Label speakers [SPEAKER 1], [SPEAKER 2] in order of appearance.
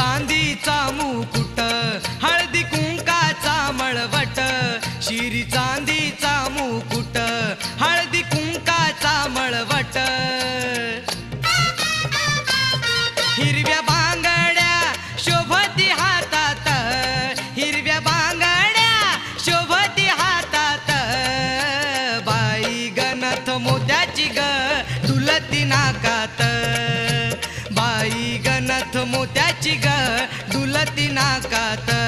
[SPEAKER 1] चांदीचा मुकुट हळदी कुंकाचा मळवट शिरी चांदीचा मुकुट हळदी कुंकाचा मळवट. हिरव्या बांगड्या शोभती हातात हिरव्या बांगड्या शोभती हातात. बाई गणथ मोत्याची ग तुलती नाकात. मोत्याची ग दुलती नाकात.